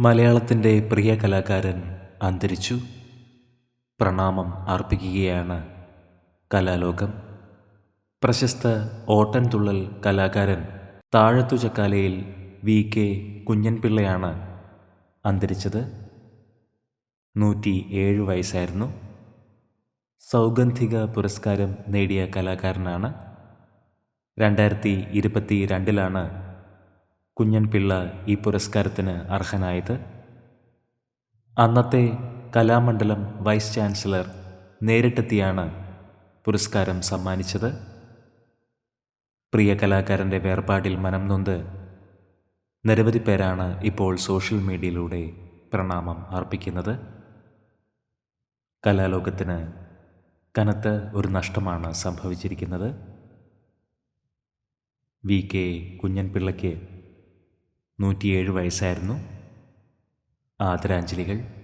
മലയാളത്തിന്റെ പ്രിയ കലാകാരൻ അന്തരിച്ചു. പ്രണാമം അർപ്പിക്കുകയാണ് കലാലോകം. പ്രശസ്ത ഓട്ടൻതുള്ളൽ കലാകാരൻ താഴത്തു ചക്കാലയിൽ വി കെ കുഞ്ഞൻപിള്ളയാണ് അന്തരിച്ചത്. നൂറ്റി ഏഴ് വയസ്സായിരുന്നു. സൗഗന്ധിക പുരസ്കാരം നേടിയ കലാകാരനാണ്. രണ്ടായിരത്തി ഇരുപത്തി രണ്ടിലാണ് കുഞ്ഞൻപിള്ള ഈ പുരസ്കാരത്തിന് അർഹനായത്? അന്നത്തെ കലാമണ്ഡലം വൈസ് ചാൻസലർ നേരിട്ടെത്തിയാണ് പുരസ്കാരം സമ്മാനിച്ചത്. പ്രിയ കലാകാരന്റെ വേർപാടിൽ മനം നൊന്ത് നിരവധി പേരാണ് ഇപ്പോൾ സോഷ്യൽ മീഡിയയിലൂടെ പ്രണാമം അർപ്പിക്കുന്നത്. കലാലോകത്തിന് കനത്ത ഒരു നഷ്ടമാണ് സംഭവിച്ചിരിക്കുന്നത്. വി കെ കുഞ്ഞൻപിള്ളയ്ക്ക് നൂറ്റിയേഴ് വയസ്സായിരുന്നു. ആദരാഞ്ജലികൾ.